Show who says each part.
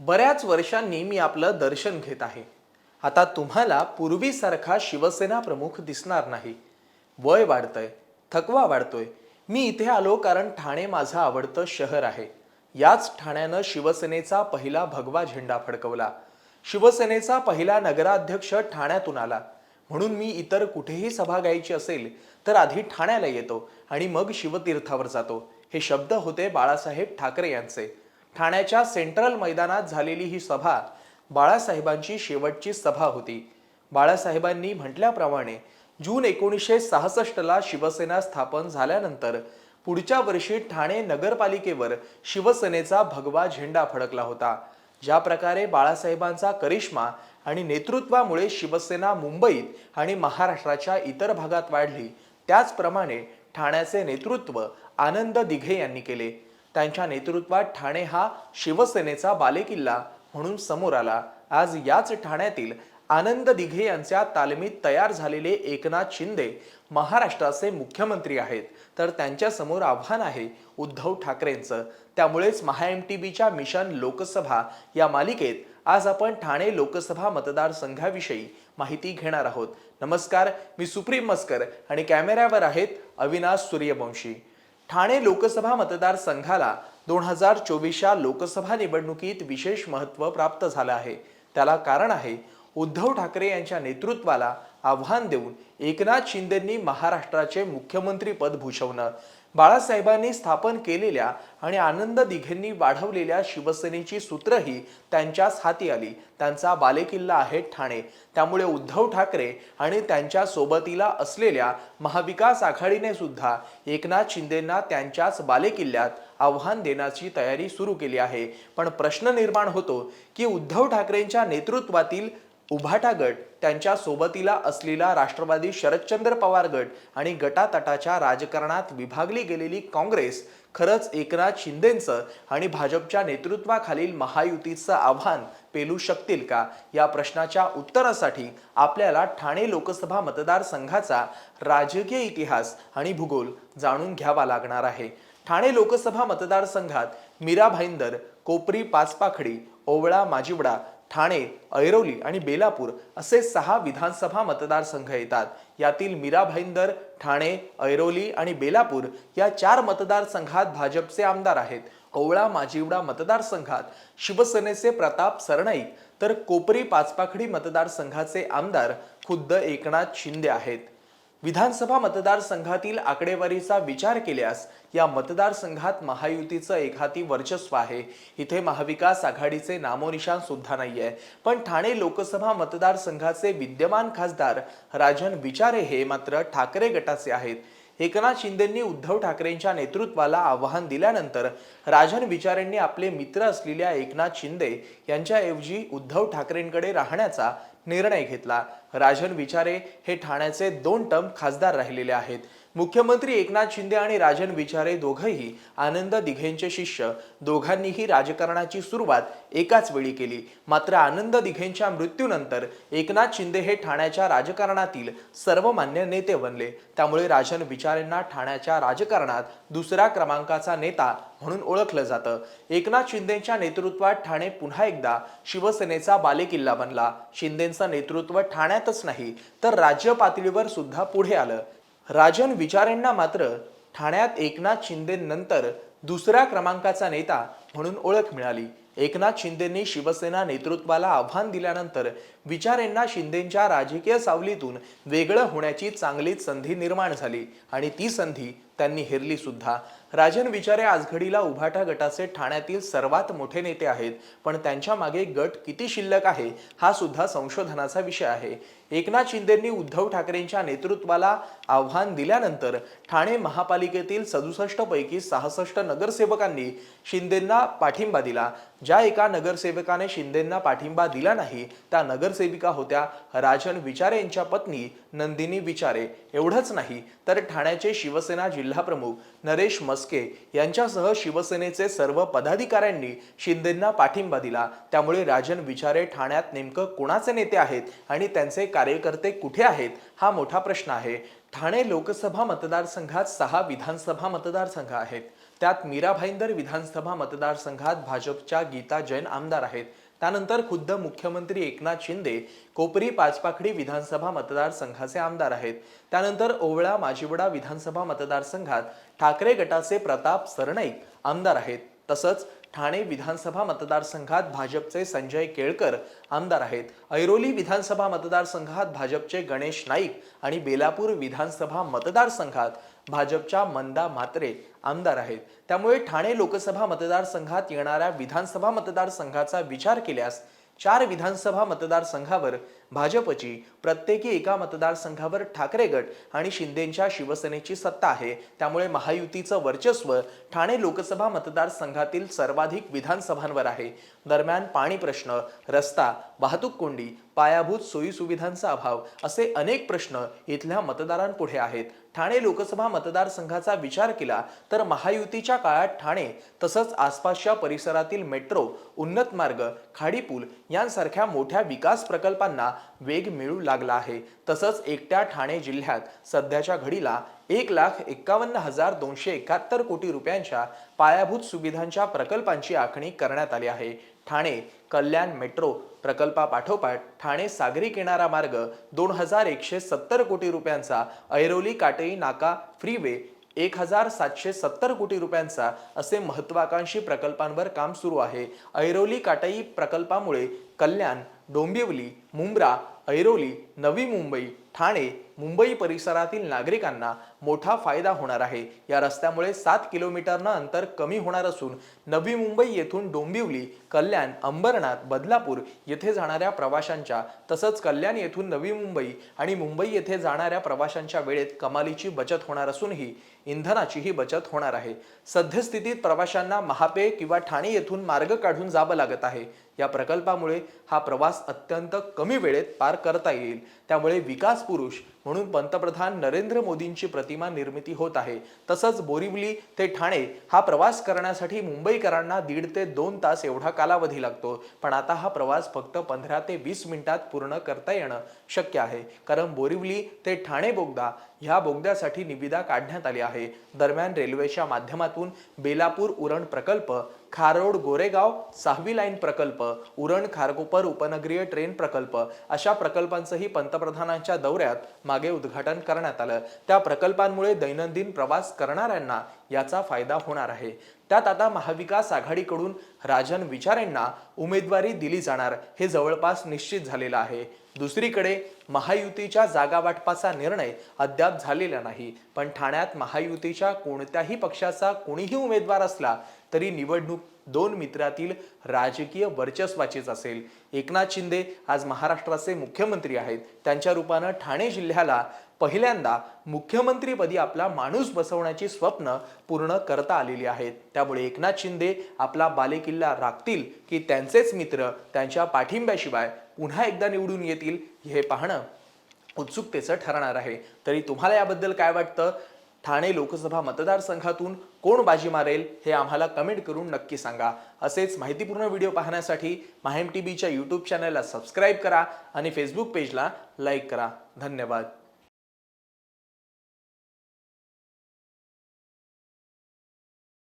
Speaker 1: बऱ्याच वर्षांनी मी आपलं दर्शन घेत आहे. आता तुम्हाला पूर्वीसारखा शिवसेना प्रमुख दिसणार नाही. वय वाढतंय थकवा वाढतोय. मी इथे आलो कारण ठाणे माझं आवडतं शहर आहे. याच ठाण्यानं शिवसेनेचा पहिला भगवा झेंडा फडकवला. शिवसेनेचा पहिला नगराध्यक्ष ठाण्यातून आला. म्हणून मी इतर कुठेही सभा घ्यायची असेल तर आधी ठाण्याला येतो आणि मग शिवतीर्थावर जातो. हे शब्द होते बाळासाहेब ठाकरे यांचे. ठाण्याच्या सेंट्रल मैदानात झालेली ही सभा बाळासाहेबांची शेवटची सभा होती. बाळासाहेबांनी म्हटल्याप्रमाणे जून एकोणीसशे सहासष्टला शिवसेना स्थापन झाल्यानंतर पुढच्या वर्षी ठाणे नगरपालिकेवर शिवसेनेचा भगवा झेंडा फडकला होता. ज्या प्रकारे बाळासाहेबांचा करिश्मा आणि नेतृत्वामुळे शिवसेना मुंबईत आणि महाराष्ट्राच्या इतर भागात वाढली त्याचप्रमाणे ठाण्याचे नेतृत्व आनंद दिघे यांनी केले. त्यांच्या नेतृत्वात ठाणे हा शिवसेनेचा बालेकिल्ला म्हणून समोर आला. आज याच ठाण्यातील आनंद दिघे यांच्या तालमीत तयार झालेले एकनाथ शिंदे महाराष्ट्राचे मुख्यमंत्री आहेत. तर त्यांच्यासमोर आव्हान आहे उद्धव ठाकरेंचं. त्यामुळेच महा एम टी बीच्या मिशन लोकसभा या मालिकेत आज आपण ठाणे लोकसभा मतदारसंघाविषयी माहिती घेणार आहोत. नमस्कार मी सुप्रीम मस्कर आणि कॅमेऱ्यावर आहेत अविनाश सूर्यवंशी. ठाणे लोकसभा मतदारसंघाला दोन हजार चोवीसच्या लोकसभा निवडणुकीत विशेष महत्त्व प्राप्त झालं आहे. त्याला कारण आहे उद्धव ठाकरे यांच्या नेतृत्वाला आव्हान देऊन एकनाथ शिंदेंनी महाराष्ट्राचे मुख्यमंत्री पद भूषवणं. बाळासाहेबांनी स्थापन केलेल्या आणि आनंद दिघेंनी वाढवलेल्या शिवसेनेची सूत्रही त्यांच्याच हाती आली. त्यांचा बालेकिल्ला आहे ठाणे. त्यामुळे उद्धव ठाकरे आणि त्यांच्या सोबतीला असलेल्या महाविकास आघाडीने सुद्धा एकनाथ शिंदेंना त्यांच्याच बालेकिल्ल्यात आव्हान देण्याची तयारी सुरू केली आहे. पण प्रश्न निर्माण होतो की उद्धव ठाकरेंच्या नेतृत्वातील उभाटा गट त्यांच्या सोबतीला असलेला राष्ट्रवादी शरदचंद्र पवार गट आणि गटातटाच्या राजकारणात विभागली गेलेली काँग्रेस खरंच एकनाथ शिंदेंचं आणि भाजपच्या नेतृत्वाखालील महायुतीचं आव्हान पेलू शकतील का? या प्रश्नाच्या उत्तरासाठी आपल्याला ठाणे लोकसभा मतदारसंघाचा राजकीय इतिहास आणि भूगोल जाणून घ्यावा लागणार आहे. ठाणे लोकसभा मतदारसंघात मीरा भाईंदर कोपरी पाचपाखडी ओवळा माजिवडा ठाणे ऐरोली आणि बेलापूर असे सहा विधानसभा मतदारसंघ येतात. यातील मीरा भाईंदर ठाणे ऐरोली आणि बेलापूर या चार मतदारसंघात भाजपचे आमदार आहेत. कोवळा माजिवडा मतदारसंघात शिवसेनेचे प्रताप सरनाईक तर कोपरी पाचपाखडी मतदारसंघाचे आमदार खुद्द एकनाथ शिंदे आहेत. विधानसभा मतदारसंघातील आकडेवारीचा विचार केल्यास या मतदारसंघात महायुतीचं एकहाती वर्चस्व आहे. इथे महाविकास आघाडीचे नामोनिशान सुद्धा आहे पण ठाणे लोकसभा मतदारसंघाचे विद्यमान खासदार राजन विचारे हे मात्र ठाकरे गटाचे आहेत. एकनाथ शिंदेंनी उद्धव ठाकरेंच्या नेतृत्वाला आव्हान दिल्यानंतर राजन विचारेंनी आपले मित्र असलेल्या एकनाथ शिंदे यांच्याऐवजी उद्धव ठाकरेंकडे राहण्याचा निर्णय घेतला. राजन विचारे हे ठाण्याचे दोन टर्म खासदार राहिलेले आहेत. मुख्यमंत्री एकनाथ शिंदे आणि राजन विचारे दोघंही आनंद दिघेंचे शिष्य. दोघांनीही राजकारणाची सुरुवात एकाच वेळी केली. मात्र आनंद दिघेंच्या मृत्यूनंतर एकनाथ शिंदे हे ठाण्याच्या राजकारणातील सर्वमान्य नेते बनले. त्यामुळे राजन विचारेंना ठाण्याच्या राजकारणात दुसऱ्या क्रमांकाचा नेता म्हणून ओळखलं जातं. एकनाथ शिंदेच्या नेतृत्वात ठाणे पुन्हा एकदा शिवसेनेचा बालेकिल्ला बनला. शिंदेचं नेतृत्व ठाण्यातच नाही तर राज्य पातळीवर सुद्धा पुढे आलं. राजन विचारेंना मात्र ठाण्यात एकनाथ शिंदेनंतर दुसऱ्या क्रमांकाचा नेता म्हणून ओळख मिळाली. एकनाथ शिंदेंनी शिवसेना नेतृत्वाला आव्हान दिल्यानंतर विचारेंना शिंदेंच्या राजकीय सावलीतून वेगळं होण्याची चांगलीच संधी निर्माण झाली आणि ती संधी त्यांनी हेरली सुद्धा. राजन विचारे आजघडीला उभाटा गटाचे ठाण्यातील सर्वात मोठे नेते आहेत पण त्यांच्या मागे गट किती शिल्लक आहे हा सुद्धा संशोधनाचा विषय आहे. एकनाथ शिंदेंनी उद्धव ठाकरेंच्या नेतृत्वाला आव्हान दिल्यानंतर ठाणे महापालिकेतील सदुसष्ट पैकी सहासष्ट नगरसेवकांनी शिंदेंना पाठिंबा दिला. ज्या एका नगरसेवकाने शिंदेंना पाठिंबा दिला नाही त्या नगरसेविका होत्या राजन विचारे यांच्या पत्नी नंदिनी विचारे. एवढंच नाही तर ठाण्याचे शिवसेना जिल्हाप्रमुख नरेश मस्के यांच्यासह शिवसेनेचे सर्व पदाधिकाऱ्यांनी शिंदेंना पाठिंबा दिला. त्यामुळे राजन विचारे ठाण्यात नेमकं कोणाचे नेते आहेत आणि त्यांचे कार्यकर्ते कुठे आहेत हा मोठा प्रश्न आहे. ठाणे लोकसभा मतदारसंघात सहा विधानसभा मतदारसंघ आहेत. त्यात मीरा भाईंदर विधानसभा मतदारसंघात भाजपच्या गीता जैन आमदार आहेत. त्यानंतर खुद्द मुख्यमंत्री एकनाथ शिंदे कोपरी पाचपाखडी विधानसभा मतदारसंघाचे आमदार आहेत. त्यानंतर ओवळा माजिवडा विधानसभा मतदारसंघात ठाकरे गटाचे प्रताप सरनाईक आमदार आहेत. तसंच ठाणे विधानसभा मतदारसंघात भाजपचे संजय केळकर आमदार आहेत. ऐरोली विधानसभा मतदारसंघात भाजपचे गणेश नाईक आणि बेलापूर विधानसभा मतदारसंघात भाजपच्या मंदा म्हात्रे आमदार आहेत. त्यामुळे ठाणे लोकसभा मतदारसंघात येणाऱ्या विधानसभा मतदारसंघाचा विचार केल्यास चार विधानसभा मतदारसंघावर भाजपची प्रत्येकी एका मतदारसंघावर ठाकरे गट आणि शिंदेच्या शिवसेनेची सत्ता आहे. त्यामुळे महायुतीचं वर्चस्व ठाणे लोकसभा मतदारसंघातील सर्वाधिक विधानसभांवर आहे. दरम्यान पाणी प्रश्न रस्ता वाहतूक कोंडी पायाभूत सोयीसुविधांचा अभाव असे अनेक प्रश्न इथल्या मतदारांपुढे आहेत. ठाणे लोकसभा मतदारसंघाचा विचार केला तर महायुतीच्या काळात ठाणे तसंच आसपासच्या परिसरातील मेट्रो उन्नत मार्ग खाडीपूल यांसारख्या मोठ्या विकास प्रकल्पांना वेग मिळू लागला आहे. तसंच एकट्या ठाणे जिल्ह्यात सध्याच्या घडीला एक लाख एक्कावन्न हजार दोनशे एकाहत्तर कोटी रुपयांच्या पायाभूत सुविधांच्या प्रकल्पांची आखणी करण्यात आली आहे. ठाणे कल्याण मेट्रो प्रकल्पापाठोपाठ ठाणे सागरी किनारा मार्ग दोन हजार एकशे सत्तर कोटी रुपयांचा ऐरोली काटई नाका फ्रीवे एक हजार सातशे सत्तर कोटी रुपयांचा असे महत्वाकांक्षी प्रकल्पांवर काम सुरू आहे. ऐरोली काटई प्रकल्पामुळे कल्याण डोंबिवली मुंब्रा ऐरोली नवी मुंबई ठाणे मुंबई परिसरातील नागरिकांना मोठा फायदा होणार आहे. या रस्त्यामुळे सात किलोमीटरनं अंतर कमी होणार असून नवी मुंबई येथून डोंबिवली कल्याण अंबरनाथ बदलापूर येथे जाणाऱ्या प्रवाशांच्या तसंच कल्याण येथून नवी मुंबई आणि मुंबई येथे जाणाऱ्या प्रवाशांच्या वेळेत कमालीची बचत होणार असूनही इंधनाचीही बचत होणार आहे. सद्यस्थितीत प्रवाशांना महापे किंवा ठाणे येथून मार्ग काढून जावं लागत आहे. या प्रकल्पामुळे हा प्रवास अत्यंत कमी वेळेत पार करता येईल. त्यामुळे विकास पुरुष म्हणून पंतप्रधान नरेंद्र मोदींची प्रतिमा निर्मिती होत आहे. तसंच बोरिवली ते ठाणे हा प्रवास करण्यासाठी मुंबईकरांना दीड ते दोन तास एवढा कालावधी लागतो. पण आता हा प्रवास फक्त पंधरा ते वीस मिनिटात पूर्ण करता येणं शक्य आहे. कारण बोरिवली ते ठाणे बोगदा ह्या बोगद्यासाठी निविदा काढण्यात आली आहे. दरम्यान रेल्वेच्या माध्यमातून बेलापूर उरण प्रकल्प खारोड गोरेगाव सहावी लाईन प्रकल्प उरण खारकोपर उपनगरीय ट्रेन प्रकल्प अशा प्रकल्पांचंही पंतप्रधानांच्या दौऱ्यात मागे उद्घाटन करण्यात आलं. त्या प्रकल्पांमुळे दैनंदिन प्रवास करणाऱ्यांना याचा फायदा होणार आहे. त्यात आता महाविकास आघाडीकडून राजन विचारेंना उमेदवारी दिली जाणार. हे जवळपास निश्चित झालेलं आहे. दुसरीकडे महायुतीच्या जागा वाटपाचा निर्णय अद्याप झालेला नाही. पण ठाण्यात महायुतीच्या कोणत्याही पक्षाचा कोणीही उमेदवार असला तरी निवडणूक दोन मित्रातील राजकीय वर्चस्वाचीच असेल. एकनाथ शिंदे आज महाराष्ट्राचे मुख्यमंत्री आहेत. त्यांच्या रूपानं ठाणे जिल्ह्याला पहिल्यांदा मुख्यमंत्रीपदी आपला माणूस बसवण्याची स्वप्न पूर्ण करता आलेली आहेत. त्यामुळे एकनाथ शिंदे आपला बालेकिल्ला राखतील की त्यांचेच मित्र त्यांच्या पाठिंब्याशिवाय पुन्हा एकदा निवडून येतील हे पाहणं उत्सुकतेचं ठरणार आहे. तरी तुम्हाला याबद्दल काय वाटतं? ठाणे लोकसभा मतदारसंघातून कोण बाजी मारेल हे आम्हाला कमेंट करून नक्की सांगा. असेच माहितीपूर्ण व्हिडिओ पाहण्यासाठी माहेम टी व्हीच्या यूट्यूब चॅनलला सबस्क्राईब करा आणि फेसबुक पेजला लाईक करा. धन्यवाद.